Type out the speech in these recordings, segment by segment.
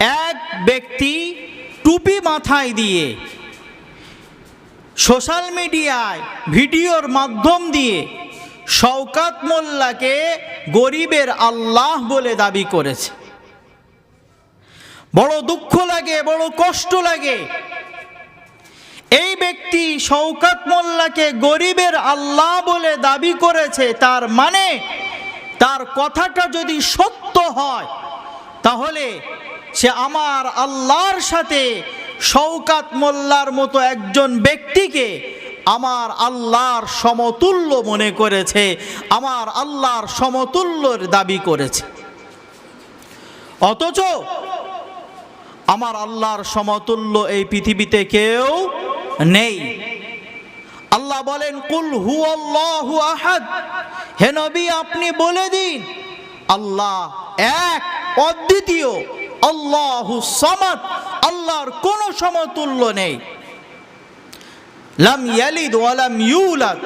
এক ব্যক্তি টুপি মাথায় দিয়ে সোশ্যাল মিডিয়ায় ভিডিওর মাধ্যম দিয়ে শওকাত মোল্লাকে গরিবের আল্লাহ বলে দাবি করেছে। বড় দুঃখ লাগে, বড় কষ্ট লাগে। এই ব্যক্তি শওকাত মোল্লাকে গরিবের আল্লাহ বলে দাবি করেছে, তার মানে তার কথাটা যদি সত্য হয়, তাহলে সে আমার আল্লাহর সাথে শওকাত মোল্লার মতো একজন ব্যক্তিকে আমার আল্লাহর সমতুল্য মনে করেছে, আমার আল্লাহর সমতুল্যর দাবি করেছে। অথচ আমার আল্লাহর সমতুল্য এই পৃথিবীতে কেউ নেই। আল্লাহ বলেন, কুল হু আল্লাহু আহাদ। হে নবী, আপনি বলে দিন, আল্লাহ এক অদ্বিতীয় আল্লাহু সামাদ, আল্লাহর কোনো সমতুল্য নেই। লাম ইয়ালিদ ওয়ালাম ইউলাদ,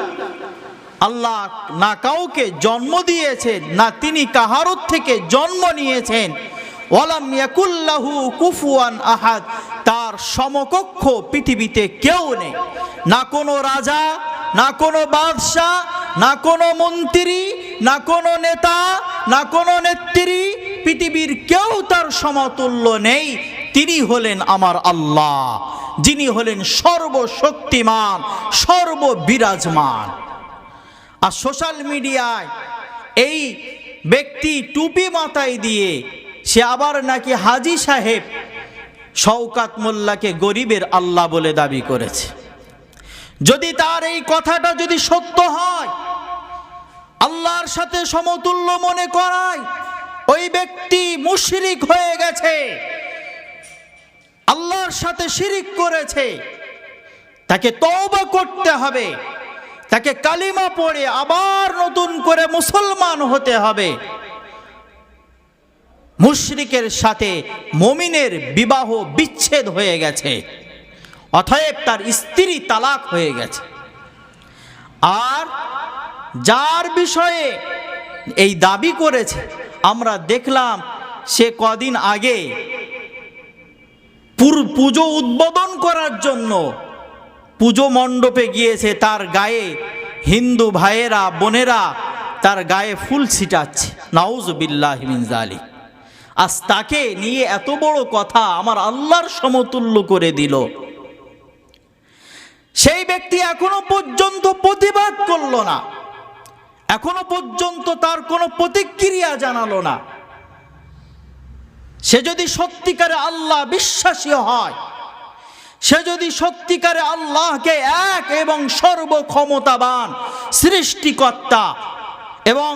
আল্লাহ না কাউকে জন্ম দিয়েছেন, না তিনি কাহারুর থেকে জন্ম নিয়েছেন। ওয়ালাম ইয়াকুল্লাহু কুফুয়ান আহাদ, তার সমকক্ষ পৃথিবীতে কেউ নেই। না কোনো রাজা, না কোনো বাদশাহ, না কোনো মন্ত্রী, না কোনো নেতা, না কোনো নেত্রী পৃথিবীর কেউ তার সমতুল্য নেই। তিনি হলেন আমার আল্লাহ। যিনি হলেন সর্বশক্তিমান, সর্ববিরাজমান। আর সোশ্যাল মিডিয়ায় এই ব্যক্তি টুপি মাথায় দিয়ে সে আবার নাকি হাজি সাহেব শওকাত মোল্লাকে গরিবের আল্লাহ বলে দাবি করেছে। যদি তার এই কথাটা যদি সত্য হয়, আল্লাহর সাথে সমতুল্য মনে করায় ওই ব্যক্তি মুশরিক হয়ে গেছে। আল্লাহর সাথে শিরিক করেছে। তাকে তওবা করতে হবে। তাকে কালিমা পড়ে আবার নতুন করে মুসলমান হতে হবে। মুশরিকের সাথে মমিনের বিবাহ বিচ্ছেদ হয়ে গেছে। অতএব তার স্ত্রী তালাক হয়ে গেছে। আর যার বিষয়ে এই দাবি করেছে আমরা দেখলাম সে কদিন আগে পুজো উদ্বোধন করার জন্য পুজো মণ্ডপে গিয়েছে তার গায়ে হিন্দু ভাইয়েরা, বোনেরা তার গায়ে ফুল ছিটাচ্ছে। নাউজ বিল্লাহ আজ তাকে নিয়ে এত বড় কথা আমার আল্লাহর সমতুল্য করে দিল। সেই ব্যক্তি এখনও পর্যন্ত প্রতিবাদ করল না। এখনও পর্যন্ত তার কোনো প্রতিক্রিয়া জানালো না। সে যদি সত্যিকারে আল্লাহ বিশ্বাসী হয়, সে যদি সত্যিকারে আল্লাহকে এক এবং সর্বক্ষমতাবান সৃষ্টিকর্তা এবং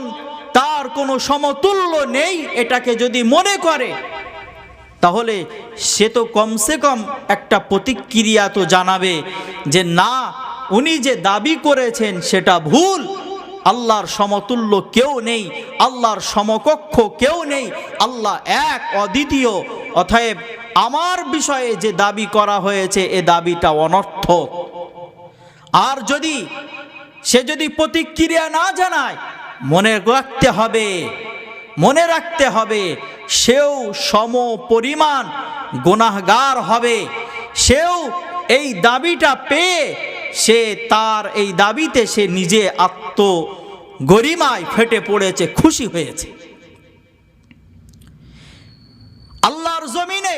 তার কোনো সমতুল্য নেই এটাকে যদি মনে করে, তাহলে সে তো কমসে কম একটা প্রতিক্রিয়া তো জানাবে যে না, উনি যে দাবি করেছেন সেটা ভুল। আল্লাহর সমতুল্য কেউ নেই, আল্লাহর সমকক্ষ কেউ নেই, আল্লাহ এক, অদ্বিতীয়। অতএব আমার বিষয়ে যে দাবি করা হয়েছে, এ দাবিটা অনর্থক আর যদি সে যদি প্রতিক্রিয়া না জানায়, মনে রাখতে হবে, মনে রাখতে হবে, সেও সম পরিমাণ গুনাহগার হবে। সেও এই দাবিটা পেয়ে সে তার এই দাবিতে সে নিজে আত্ম গরিমায় ফেটে পড়েছে, খুশি হয়েছে। আল্লাহর জমিনে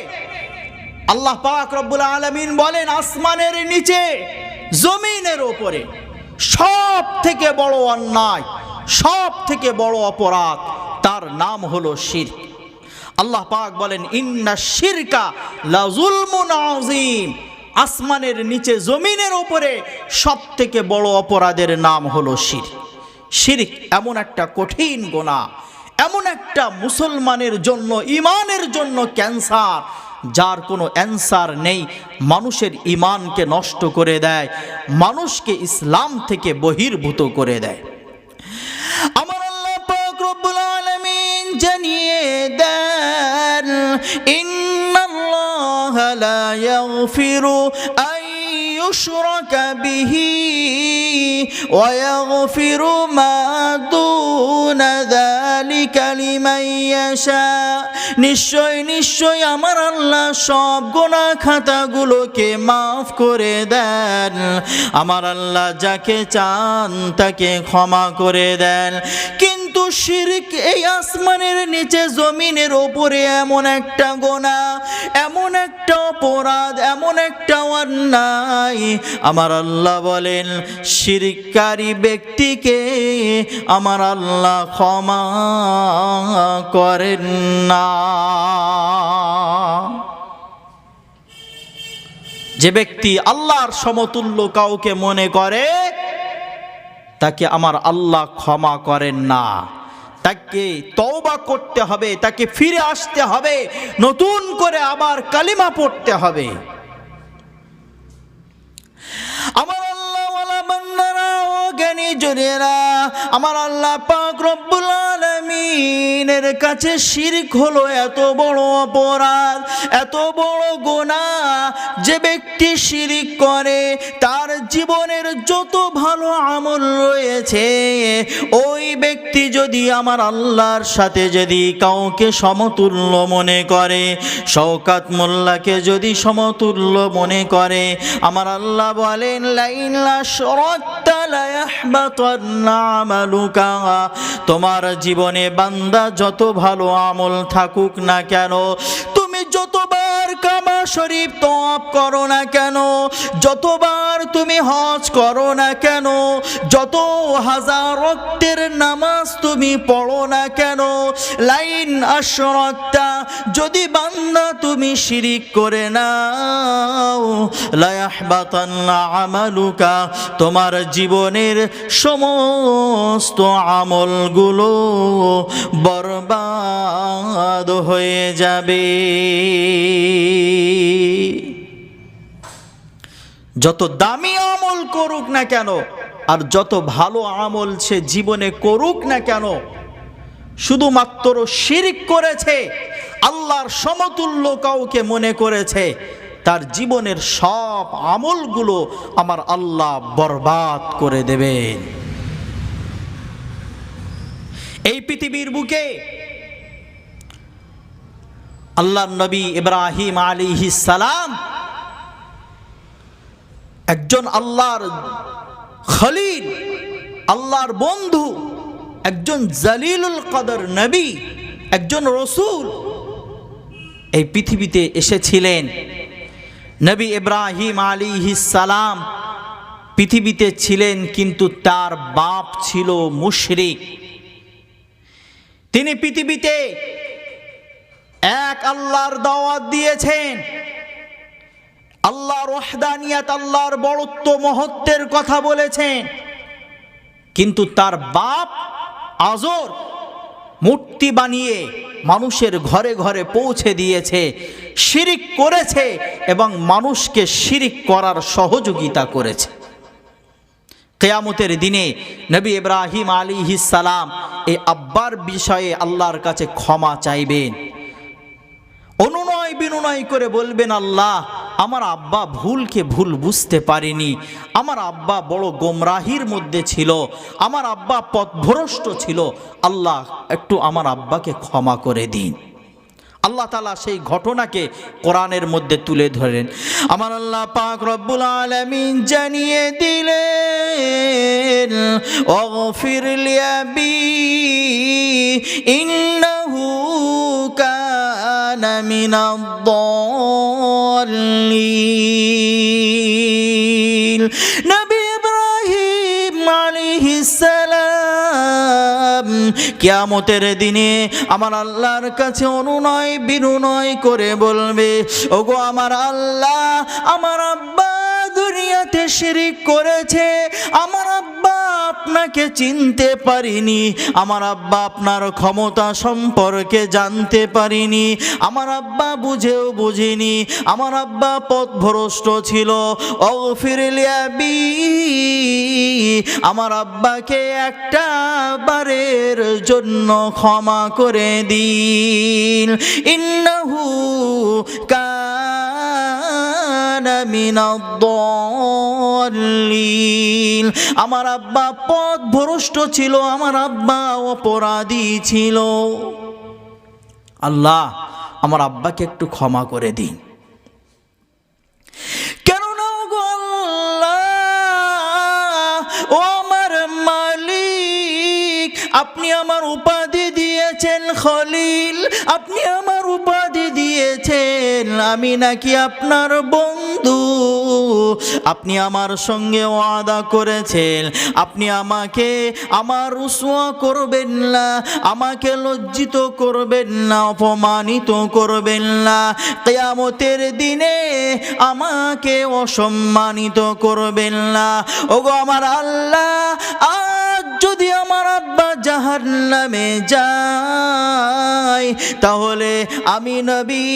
আল্লাহ পাক রব্বুল আলমিন বলেন, আসমানের নিচে, জমিনের ওপরে সব থেকে বড় অন্যায় সব থেকে বড় অপরাধ, তার নাম হলো শির আল্লাহ পাক বলেন, ইন্না শিরকা লাজুলমুন আজিম আসমানের নিচে, জমিনের ওপরে সব থেকে বড় অপরাধের নাম হলো শির শিরিক এমন একটা কঠিন গোনা, এমন একটা মুসলমানের জন্য ইমানের জন্য ক্যান্সার, যার কোনো অ্যান্সার নেই। মানুষের ইমানকে নষ্ট করে দেয়, মানুষকে ইসলাম থেকে বহির্ভূত করে দেয়। আমার আল্লাহ পাক রব্বুল আলামিন জানিয়ে দেন, ইন্নাল্লাহ লা ইয়াগফিরু আন يشرك به ويغفر ما دون ذلك لمن يشاء নিশ্চয় নিশ্চয় আমার আল্লাহ সব গোনা খাতাগুলোকে মাফ করে দেন আমার আল্লাহ যাকে চান তাকে ক্ষমা করে দেন কিন্তু শিরক এই আসমানের নিচে, জমিনের ওপরে এমন একটা গোনা, এমন একটা অপরাধ, এমন একটা অন্যায়। আমার আল্লাহ বলেন শিরকারী ব্যক্তিকে আমার আল্লাহ ক্ষমা করেন না। যে ব্যক্তি আল্লাহর সমতুল্য কাউকে মনে করে, তাকে আমার আল্লাহ ক্ষমা করেন না। তাকে তওবা করতে হবে, তাকে ফিরে আসতে হবে, নতুন করে আবার কালিমা পড়তে হবে। আমার জ্ঞানী জনেরা, আমার আল্লাহ পাক রব্বুল আলামিনের কাছে শিরক হলো এত বড় অপরাধ, এত বড় গোনা যে ব্যক্তি শিরিক করে যত ভালো আমল রয়েছে, ওই ব্যক্তি যদি আমার আল্লাহর সাথে যদি কাউকে সমতুল্য মনে করে, শওকাত মোল্লাকে যদি সমতুল্য মনে করে, আমার আল্লাহ বলেন লাইলা শরত্তা লা আমালুকা। তোমার জীবনে বান্দা যত ভালো আমল থাকুক না কেন শরীফ তপ করো না কেন? যতবার তুমি হজ করো না কেন? যত হাজার রক্তের নামাজ তুমি পড়ো না কেন? লাইন আশরত্তা যদি বান্দা তুমি শিরিক করে নাও, লায়াহবাতান্না আমালুকা, তোমার জীবনের সমস্ত আমলগুলো বরবাদ হয়ে যাবে। যত দামি আমল করুক না কেন, আর যত ভালো আমল সে জীবনে করুক না কেন, শুধুমাত্র শিরিক করেছে, আল্লাহর সমতুল্য কাউকে মনে করেছে, তার জীবনের সব আমলগুলো আমার আল্লাহ বরবাদ করে দেবেন। এই পৃথিবীর বুকে আল্লাহ নবী ইব্রাহিম আলী সালাম একজন আল্লাহর খলিল, আল্লাহর বন্ধু, একজন জালিলুল কদর নবী, একজন রসুল এই পৃথিবীতে এসেছিলেন। নবী ইব্রাহিম আলী সালাম পৃথিবীতে ছিলেন কিন্তু তার বাপ ছিল মুশরিক। তিনি পৃথিবীতে এক আল্লাহর দাওয়াত দিয়েছেন। আল্লাহর ওয়াহদানিয়াত, আল্লাহর বড়ত্ব, মহত্বের কথা বলেছেন। কিন্তু তার বাপ আজর মূর্তি বানিয়ে মানুষের ঘরে ঘরে পৌঁছে দিয়েছে, শিরিক করেছে এবং মানুষকে শিরিক করার সহযোগিতা করেছে। কেয়ামতের দিনে নবী ইব্রাহিম আলী সালাম এই আব্বার বিষয়ে আল্লাহর কাছে ক্ষমা চাইবেন। অনুনয় বিনুনয় করে বলবেন, আল্লাহ, আমার আব্বা ভুলকে ভুল বুঝতে পারিনি। আমার আব্বা বড় গোমরাহির মধ্যে ছিল। আমার আব্বা পথভ্রষ্ট ছিল। আল্লাহ, একটু আমার আব্বাকে ক্ষমা করে দিন। আল্লাহ তালা সেই ঘটনাকে কোরআনের মধ্যে তুলে ধরেন। আমার আল্লাহ পাক রব্বুল আলমিন জানিয়ে দিলেন, অগফির লিয়াবি ইন্নাহু কানা নবী ইব্রাহিম আলাইহিস কিয়ামতের দিনে আমার আল্লাহর কাছে অনুনয় বিনুনয় করে বলবে ওগো আমার আল্লাহ আমার আব্বা দুনিয়াতে শিরিক করেছে। আমার আব্বা আপনাকে চিনতে পারিনি। আমার আব্বা আপনার ক্ষমতা সম্পর্কে জানতে পারিনি। আমার আব্বা বুঝেও বুঝিনি। আমার আব্বা পথ পথভ্রষ্ট ছিল। অফিরিলিয়াবি আমার আব্বাকে একটা বারের জন্য ক্ষমা করে দিন। ইন্নাহু কানা মিনাদ দলিল আমার আব্বা পথ ভ্রষ্ট ছিল, আমার আব্বা অপরাধী ছিল। আল্লাহ, আমার আব্বাকে একটু ক্ষমা করে দিন। আপনি আমার উপাধি দিয়েছেন খলিল, আপনি আমার উপাধি দিয়েছেন, আমি নাকি আপনার বন্ধু। আপনি আমার সঙ্গে ওয়াদা করেছেন, আপনি আমাকে আমার রুসুয়া করবেন না, আমাকে লজ্জিত করবেন না, অপমানিত করবেন না। কেয়ামতের দিনে আমাকে অসম্মানিত করবেন না। ওগো আমার আল্লাহ যদি আমার আব্বা জাহার নামে যায়, তাহলে আমি নবী,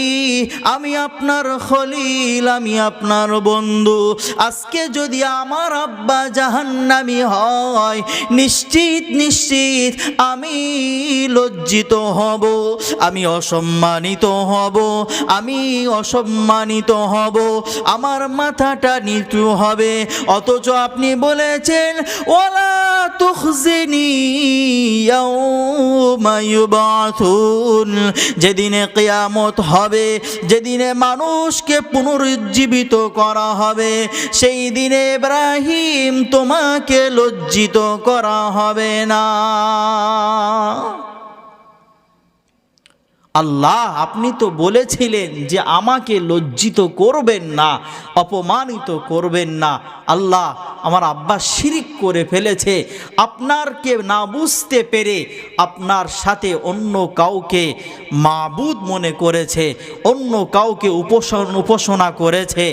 আমি আপনার খলিল, আমি আপনার বন্ধু। আজকে যদি আমার আব্বা জাহান্নামি হয়, নিশ্চিত নিশ্চিত আমি লজ্জিত হব, আমি অসম্মানিত হব, আমি অসম্মানিত হব, আমার মাথাটা নিচু হবে। অথচ আপনি বলেছেন ওলা ইউবাথুন যেদিনে কেয়ামত হবে, যেদিনে মানুষকে পুনরুজ্জীবিত করা হবে, সেই দিনে ইব্রাহিম তোমাকে লজ্জিত করা হবে না। আল্লাহ, আপনি তো বলেছিলেন যে আমাকে লজ্জিত করবেন না, অপমানিত করবেন না। আল্লাহ আমার আব্বা শিরিক করে ফেলেছে। আপনারকে না বুঝতে পেরে আপনার সাথে অন্য কাউকে মাবুদ মনে করেছে, অন্য কাউকে উপাসন উপাসনা করেছে।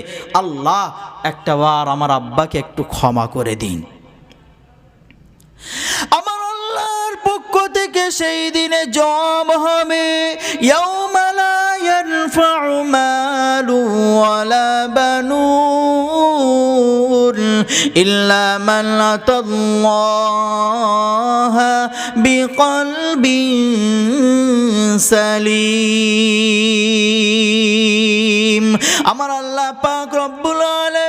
আল্লাহ একটাবার আমার আব্বাকে একটু ক্ষমা করে দিন। আমার আল্লাহর পক্ষ থেকে সেই দিনে জব হবে, ইয়াউমা লা ইয়ানফাউ মালু ওয়ালা বানুন ইল্লা মান আতাল্লাহা বিকলবিন সালিম। আমার আল্লাহ পাক রব্বুল আলামিন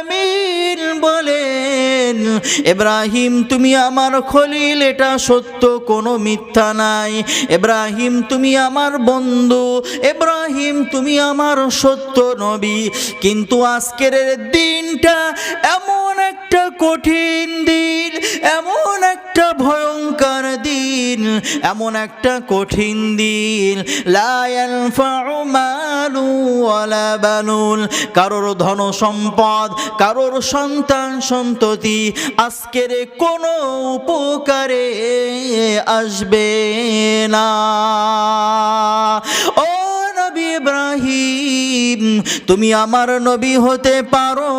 বলেন ইব্রাহিম তুমি আমার খলিল, এটা সত্য, কোনো মিথ্যা নাই। এব্রাহিম, তুমি আমার বন্ধু। এব্রাহিম, তুমি আমার সত্য নবী। কিন্তু আজকের দিনটা এমন একটা কঠিন দিন, এমন একটা ভয়ঙ্কর দিন, এমন একটা কঠিন দিন। লা ইয়ানফাউ মালু ওয়ালা বানুন, কারোর ধন সম্পদ, কারোর সন্তান সন্ততি, আজকের কোনো উপকারে আসবে না। তুমি আমার নবী হতে পারো,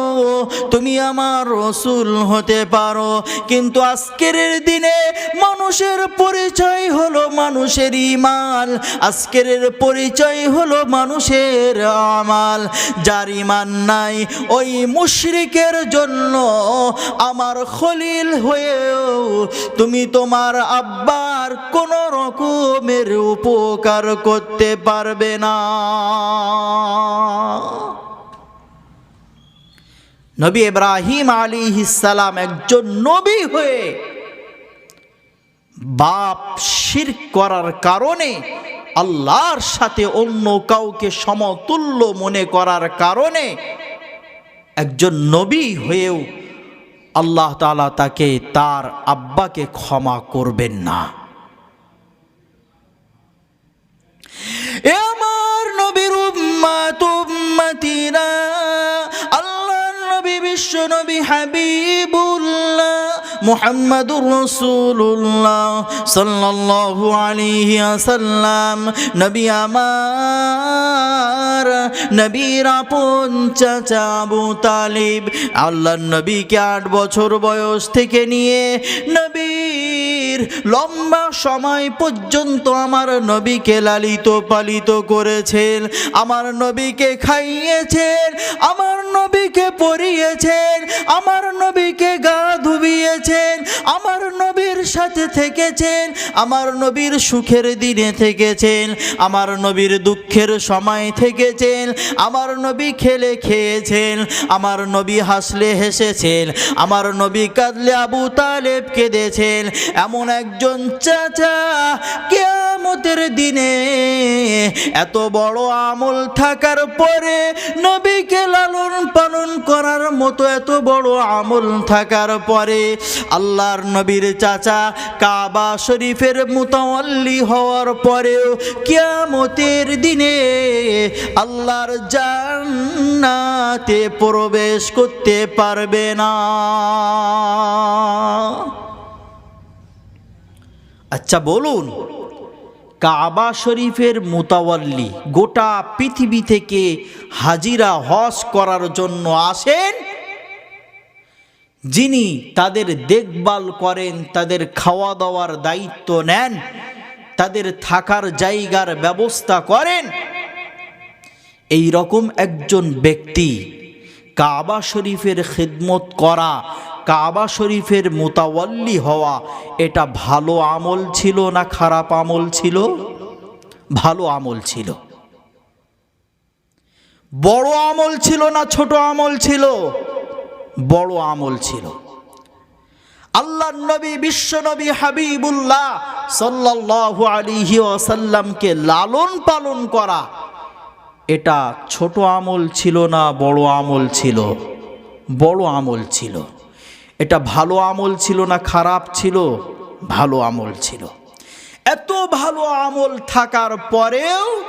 তুমি আমার রসুল হতে পারো। কিন্তু আজকের দিনে মানুষের পরিচয় হলো মানুষের ইমান। আজকের পরিচয় হলো মানুষের আমাল। যার ইমান নাই, ওই মুশরিকের জন্য আমার খলিল হয়েও তুমি তোমার আব্বার কোনো রকমের উপকার করতে পারবে না। নবী ইব্রাহিম আলী সালাম একজন নবী হয়ে বাপ শির করার কারণে আল্লাহর সাথে অন্য কাউকে সমতুল্য মনে করার কারণে একজন নবী হয়েও আল্লাহ তালা তাকে তার আব্বাকে ক্ষমা করবেন না। আমার নবীর উম্মাত উম্মাতিরা আল্লাহ নবী বিশ্ব নবী হাবিবুল্লাহ। মুহাম্মাদুর রাসূলুল্লাহ সাল্লাল্লাহু আলাইহি ওয়াসাল্লাম। নবী আমার, নবীর আপন চাচা আবু তালিব। আল্লাহর নবীকে আট বছর বয়স থেকে নিয়ে নবীর লম্বা সময় পর্যন্ত আমার নবীকে লালিত পালিত করেছেন, আমার নবীকে খাইয়েছেন, আমার নবীকে পরিয়েছেন, আমার নবীকে গা ধুবিয়েছেন। আমার নবীর সাথে থেকেছেন, আমার নবীর সুখের দিনে থেকেছেন, আমার নবীর দুঃখের সময় থেকেছেন, আমার নবী খেলে খেয়েছেন, আমার নবী হাসলে হেসেছেন, আমার নবী কাঁদলে আবু তালেব কেঁদেছেন, এমন একজন চাচা কেয়ামতের দিনে এত বড় আমল থাকার পরে নবীকে লালন পালন করার মতো এত বড় আমল থাকার পরে আল্লাহর নবীর চাচা কাবা শরীফের মুতাওয়াল্লি হওয়ার পরেও কিয়ামতের দিনে আল্লাহর জান্নাতে প্রবেশ করতে পারবে না। আচ্ছা বলুন। কাবা শরীফের মুতাওয়াল্লি গোটা পৃথিবী থেকে হাজিরা হজ করার জন্য আসেন। যিনি তাদের দেখভাল করেন, তাদের খাওয়া দাওয়ার দায়িত্ব নেন, তাদের থাকার জায়গার ব্যবস্থা করেন। এই রকম একজন ব্যক্তি কাবা শরীফের খিদমত করা কাবা শরীফের মোতাওয়াল্লি হওয়া এটা ভালো আমল ছিল না খারাপ আমল ছিল? ভালো আমল ছিল। বড় আমল ছিল না ছোট আমল ছিল? বড় আমল ছিল। আল্লাহ নবী, বিশ্ব নবী হাবিবুল্লাহ সাল্লাল্লাহু আলাইহি ওয়াসাল্লামকে লালন পালন করা এটা ছোট আমল ছিল না বড় আমল ছিল? বড় আমল ছিল। এটা ভালো আমল ছিল না খারাপ ছিল? ভালো আমল ছিল। এত ভালো আমল থাকার পরেও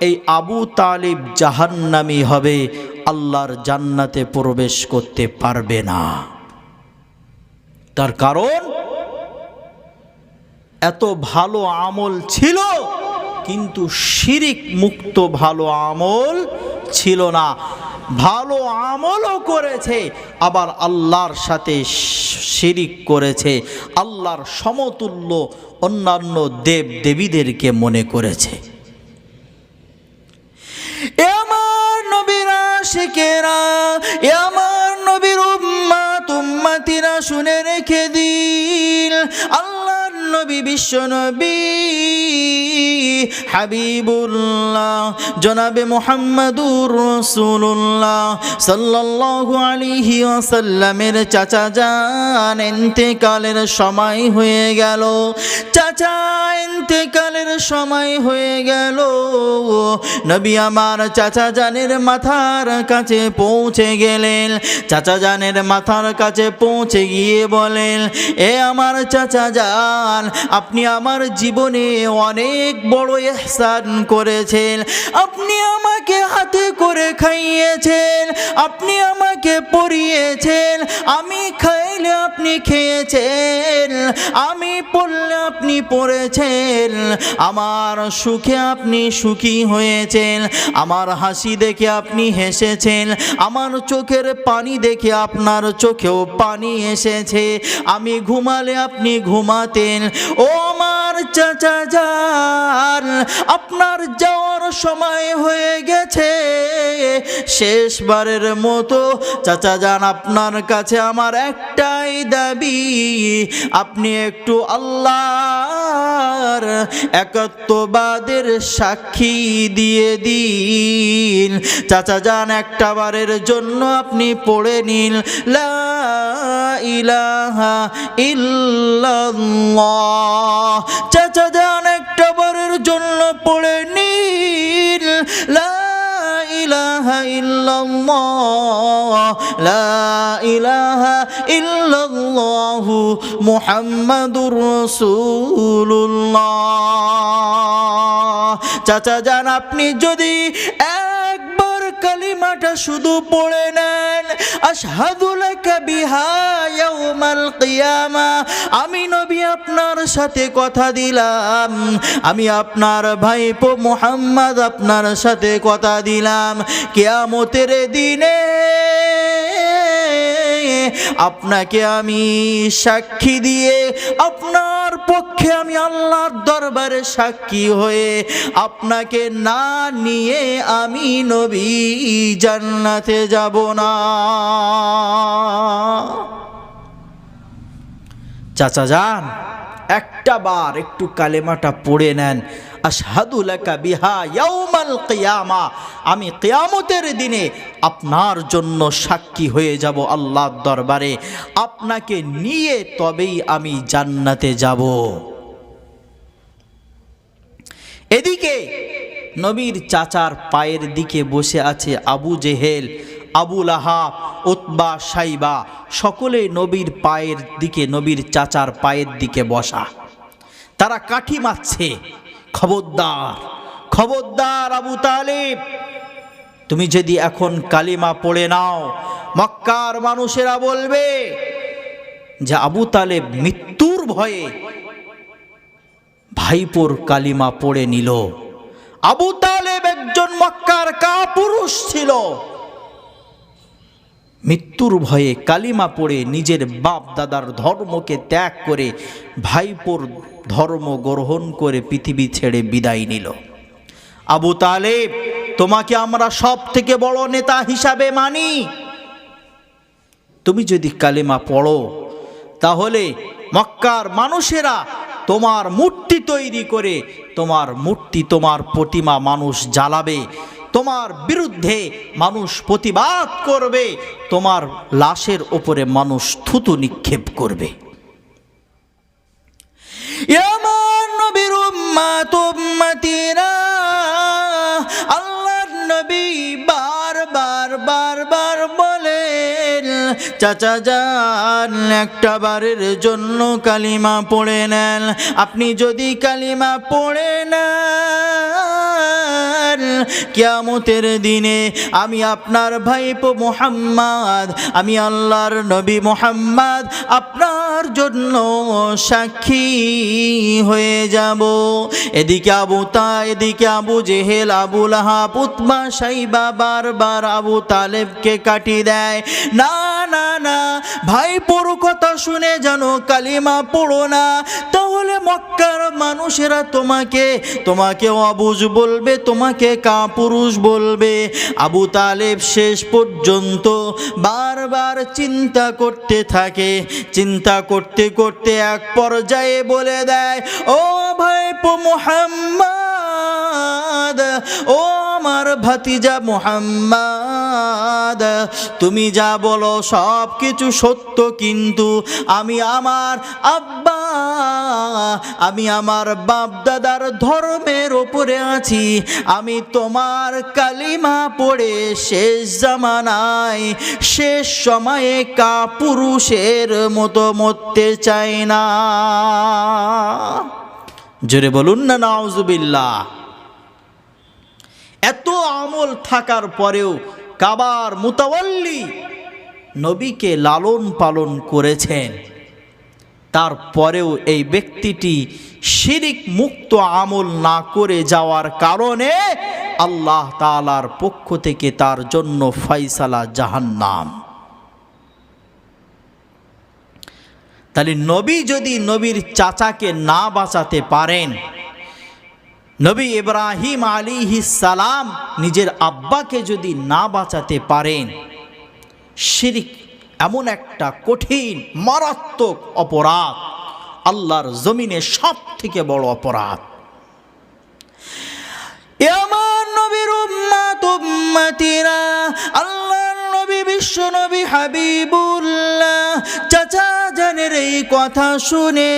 এই আবু তালিব জাহান্নামি হবে, আল্লাহর জান্নাতে প্রবেশ করতে পারবে না। তার কারণ, এত ভালো আমল ছিল, কিন্তু শিরিক মুক্ত ভালো আমল ছিল না। ভালো আমলও করেছে, আবার আল্লাহর সাথে শিরিক করেছে, আল্লাহর সমতুল্য অন্যান্য দেব দেবীদেরকে মনে করেছে। আমার নবীরা শেখেরা আমার নবীর উম্মা তুম্মাতিরা শুনে রেখে দিন আল্লাহর নবী, বিশ্ব নবী, হাবিবুল্লাহ, জনাবে মোহাম্মদুর রসুল্লাহ সাল্লাল্লাহু আলাইহি ওয়াসাল্লামের চাচা যান ইন্তেকালের সময় হয়ে গেল। চাচা ইন্তেকালের সময় হয়ে গেল। নবী আমার চাচা জানের মাথার কাছে পৌঁছে গেলেন। চাচা জানের মাথার কাছে পৌঁছে গিয়ে বলেন, এ আমার চাচা যান আপনি আমার জীবনে অনেক বড় এহসান করেছেন। আপনি আমাকে হাতে করে খাইয়েছেন, আপনি আমাকে পরিয়েছেন। আমি খাইলে আপনি খেয়েছেন, আমি পড়লে আপনি পড়েছেন। আমার সুখে আপনি সুখী হয়েছেন, আমার হাসি দেখে আপনি হেসেছেন, আমার চোখের পানি দেখে আপনার চোখেও পানি এসেছে। আমি ঘুমালে আপনি ঘুমাতেন ও আমার চাচা যান আপনার যাওয়ার সময় হয়ে গেছে। শেষবারের মতো চাচা যান, আপনার কাছে আমার একটাই দাবি, আপনি একটু আল্লাহর একাত্মবাদের সাক্ষী দিয়ে দিন। চাচা যান, একটা বারের জন্য আপনি পড়ে নিন। লা ইলাহা ইল্লাল্লাহ। চাচা যান একটা বারের জন্য পড়ে নিন। লা ইলাহা ইল্লাল্লাহ। লা ইলাহা ইল্লাল্লাহ মুহাম্মাদুর রাসূলুল্লাহ। চাচা যান, আপনি যদি একবার কালিমাটা শুধু পড়ে নেন। আমি নবী আপনার সাথে কথা দিলাম। আমি আপনার ভাইপো মুহাম্মদ আপনার সাথে কথা দিলাম। কেয়ামতের দিনে আপনাকে আমি সাক্ষী দিয়ে আপনার পক্ষে আমি আল্লাহর দরবারে সাক্ষী হয়ে আপনাকে না নিয়ে আমি নবী জান্নাতে যাব না। চাচা যান, একটা বার একটু কালেমাটা পড়ে নেন। বিহা আমি কিয়ামতের দিনে আপনার জন্য সাক্ষী হয়ে যাব আল্লাহর দরবারে। আপনাকে নিয়ে তবেই আমি জান্নাতে যাব। এদিকে নবীর চাচার পায়ের দিকে বসে আছে আবু জেহেল আবুল আহাব উতবা সাইবা সকলে নবীর পায়ের দিকে, নবীর চাচার পায়ের দিকে বসা। তারা কাঠি মারছে। খবরদার খবরদার আবু তালিব। তুমি যদি এখন কালিমা পড়ে নাও, মক্কার মানুষেরা বলবে যে আবু তালেব মৃত্যুর ভয়ে ভাইপোর কালিমা পড়ে নিল। আবু তালেব একজন মক্কার কাপুরুষ ছিল। মৃত্যুর ভয়ে কালিমা পড়ে নিজের বাপ দাদার ধর্মকে ত্যাগ করে ভাইপোর ধর্ম গ্রহণ করে পৃথিবী ছেড়ে বিদায় নিল। আবু তালেব, তোমাকে আমরা সব থেকে বড় নেতা হিসাবে মানি। তুমি যদি কালিমা পড়ো, তাহলে মক্কার মানুষেরা তোমার মূর্তি তৈরি করে, তোমার মূর্তি তোমার প্রতিমা মানুষ জ্বালাবে, তোমার বিরুদ্ধে মানুষ প্রতিবাদ করবে, তোমার লাশের ওপরে মানুষ থুতু নিক্ষেপ করবে। আমার নবীর উম্মাত উম্মতিরা আল্লাহর চাচা যান, একটা বারের জন্য কালিমা পড়ে নেন। আপনি যদি কালিমা পড়ে নেন, কিয়ামতের দিনে আমি আপনার ভাইপো মোহাম্মদ, আমি আল্লাহর নবী মোহাম্মদ, আপনার জন্য সাক্ষী হয়ে যাব। এদিকে আবু তা, এদিকে আবু জেহেল আবুল আহাব উতবা সাইবা বারবার আবু তালেবকে কাটি দেয়। না না না ভাই পড়ো কথা শুনে জানো কালিমা পড়ো না। তাহলে মক্কার মানুষেরা তোমাকে তোমাকে অবুজ বলবে, তোমাকে কাপুরুষ বলবে। আবু তালেব শেষ পর্যন্ত বারবার চিন্তা করতে থাকে। চিন্তা করতে করতে এক পর্যায়ে বলে দেয়, ও ভাইপো মোহাম্মদ, ও আমার ভাতিজা মোহাম্মদ, তুমি যা বলো সব কিছু সত্য কিন্তু আমি আমার আব্বা, আমি আমার বাপ দাদার ধর্মের ওপরে আছি। আমি তোমার কালিমা পড়ে শেষ জামানায়, শেষ সময়ে কা পুরুষের মতো মরতে চাই না। জোরে বলুন না, নাউজুবিল্লাহ। এত আমল থাকার পরেও কাবার মুতাওয়াল্লি নবীকে লালন পালন করেছেন। তারপরেও এই ব্যক্তিটি শিরিক মুক্ত আমল না করে যাওয়ার কারণে আল্লাহ তালার পক্ষ থেকে তার জন্য ফয়সালা জাহান্নাম। তাহলে নবী যদি নবীর চাচাকে না বাঁচাতে পারেন, নবী ইব্রাহিম আলী সালাম নিজের আব্বাকে যদি না বাঁচাতে পারেন শিরিক, এমন একটা কঠিন, মারাত্মক অপরাধ, আল্লাহর জমিনে সব থেকে বড় অপরাধ। এমন নবীর উম্মাত উম্মাতিরা আল্লাহর নবী বিশ্ব নবী হাবিবুল্লাহ চাচা জানের এই কথা শুনে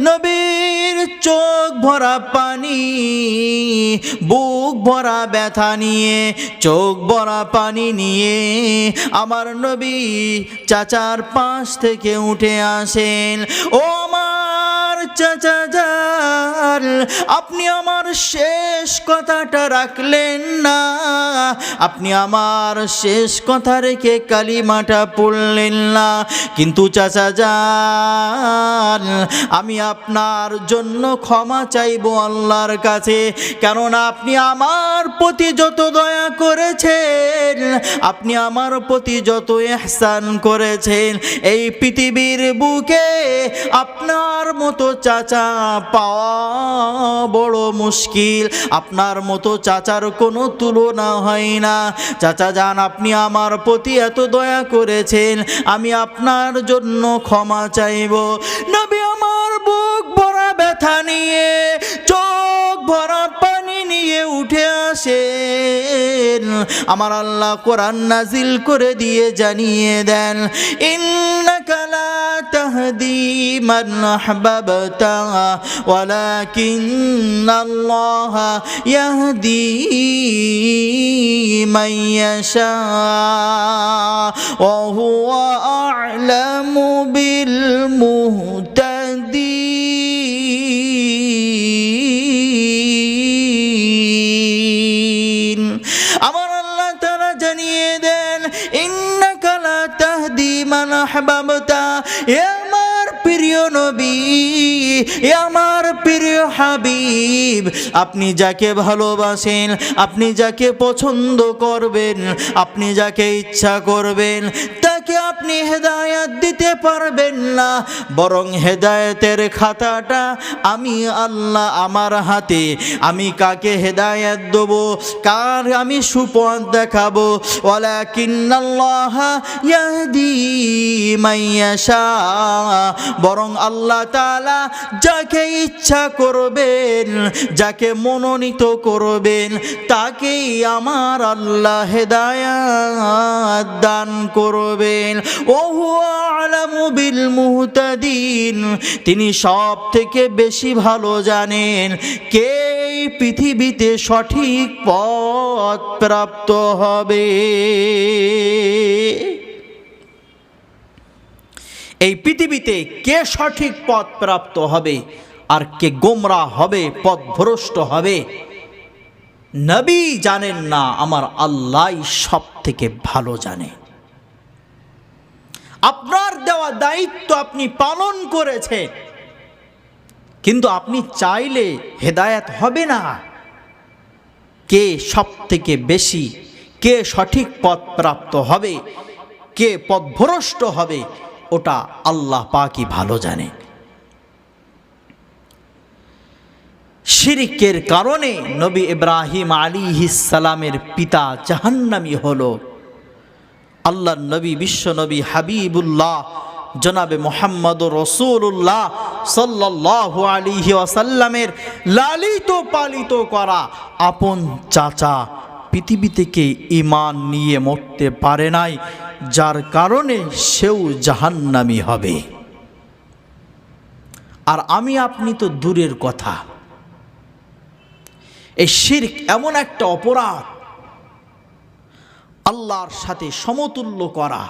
নবীর চোখ ভরা পানি, বুক ভরা ব্যথা নিয়ে, চোখ ভরা পানি নিয়ে আমার নবী চাচার পাশ থেকে উঠে আসেন। ও আমার চাচা যান আপনি আমার শেষ কথাটা রাখলেন না। আপনি আমার শেষ কথা রেখে কালিমাটা পড়লেন না। কিন্তু চাচা আমি আপনার জন্য ক্ষমা চাইব আল্লাহর কাছে। কেননা আপনি আমার প্রতি যত দয়া করেছেন, আপনি আমার প্রতি যত এহসান করেছেন, এই পৃথিবীর বুকে আপনার মতো চাচা পাওয়া বড় মুশকিল। আপনার মতো চাচার কোনো তুলনা হয় না। চাচা যান, আপনি আমার প্রতি এত দয়া করেছেন, আমি আপনার জন্য ক্ষমা চাইব। নবী আমার বুক ভরা ব্যথা নিয়ে, চোখ ভরা পানি নিয়ে উঠে আসেন আমার আল্লাহ কোরআন নাজিল করে দিয়ে জানিয়ে দেন, ইন্নাকা লা তাহদি মান আহবাবতা ওয়ালাকিন আল্লাহ ইয়াহদি মান ইয়াশা, ওয়া হুয়া আ'লামু বিল আহবাবতা আমার প্রিয় নবী এ আমার প্রিয় হাবিব, আপনি যাকে ভালোবাসেন, আপনি যাকে পছন্দ করবেন, আপনি যাকে ইচ্ছা করবেন, তাকে আপনি হেদায়াত দিতে পারবেন না। বরং হেদায়েতের খাতাটা আমি আল্লাহ আমার হাতে, আমি কাকে হেদায়েত দেব, কার আমি সুপথ দেখাবো। ইয়াহদি মাইয়াশা বরং আল্লাহ তাআলা যাকে ইচ্ছা করবেন, যাকে মনোনীত করবেন, তাকেই আমার আল্লাহ হেদায়াত দান করবেন। ওহু আলামু বিল মুহতাদিন, তিনি সব থেকে বেশি ভালো জানেন কে পৃথিবীতে সঠিক পথ প্রাপ্ত হবে। এই পৃথিবীতে কে সঠিক পথ প্রাপ্ত হবে? আর কে গোমরা হবে, পথভ্রষ্ট হবে? নবী জানেন না, আমার আল্লাহ সব থেকে ভালো জানে। আপনার দেওয়া দায়িত্ব আপনি পালন করেছেন, কিন্তু আপনি চাইলে হেদায়াত হবে না। কে সব থেকে বেশি, কে সঠিক পথ প্রাপ্ত হবে, কে পথভ্রষ্ট হবে, ওটা আল্লাহ পাকই ভালো জানে। শিরিকের কারণে নবী ইব্রাহিম আলী সালামের পিতা জাহান্নামি হলো। আল্লাহ নবী, বিশ্ব নবী হাবিবুল্লাহ, জনাবে মোহাম্মদ রসুল্লাহ সাল্লাহ আলিহি ওয়াসাল্লামের লালিত পালিত করা আপন চাচা পৃথিবী থেকে ইমান নিয়ে মরতে পারে নাই, যার কারণে সেও জাহান্নামি হবে। আর আমি, আপনি তো দূরের কথা। এই শির্ক এমন একটা অপরাধ আল্লাহর সাথে সমতুল্য করা।